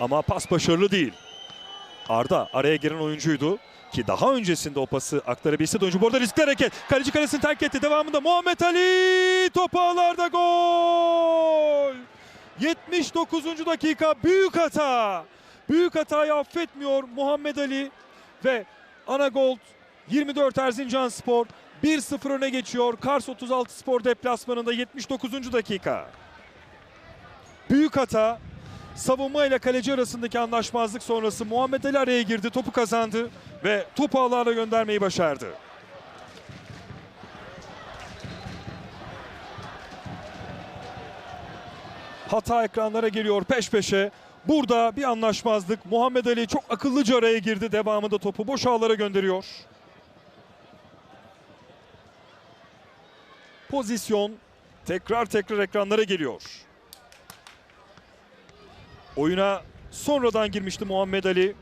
Ama pas başarılı değil. Arda araya giren oyuncuydu ki daha öncesinde o pası aktarabilse de oyuncu bu arada riskli hareket. Kaleci kalesini terk etti. Devamında Muhammed Ali top ağlarda gol. 79. dakika büyük hata. Büyük hatayı affetmiyor Muhammed Ali ve Anagold 24 Erzincan Spor 1-0 öne geçiyor. Kars 36 Spor deplasmanında 79. dakika. Büyük hata. Savunma ile kaleci arasındaki anlaşmazlık sonrası Muhammed Ali araya girdi, topu kazandı ve topu ağlarla göndermeyi başardı. Hata ekranlara geliyor peş peşe. Burada bir anlaşmazlık. Muhammed Ali çok akıllıca araya girdi. Devamında topu boş ağlara gönderiyor. Pozisyon tekrar tekrar ekranlara geliyor. Oyuna sonradan girmişti Muhammed Ali.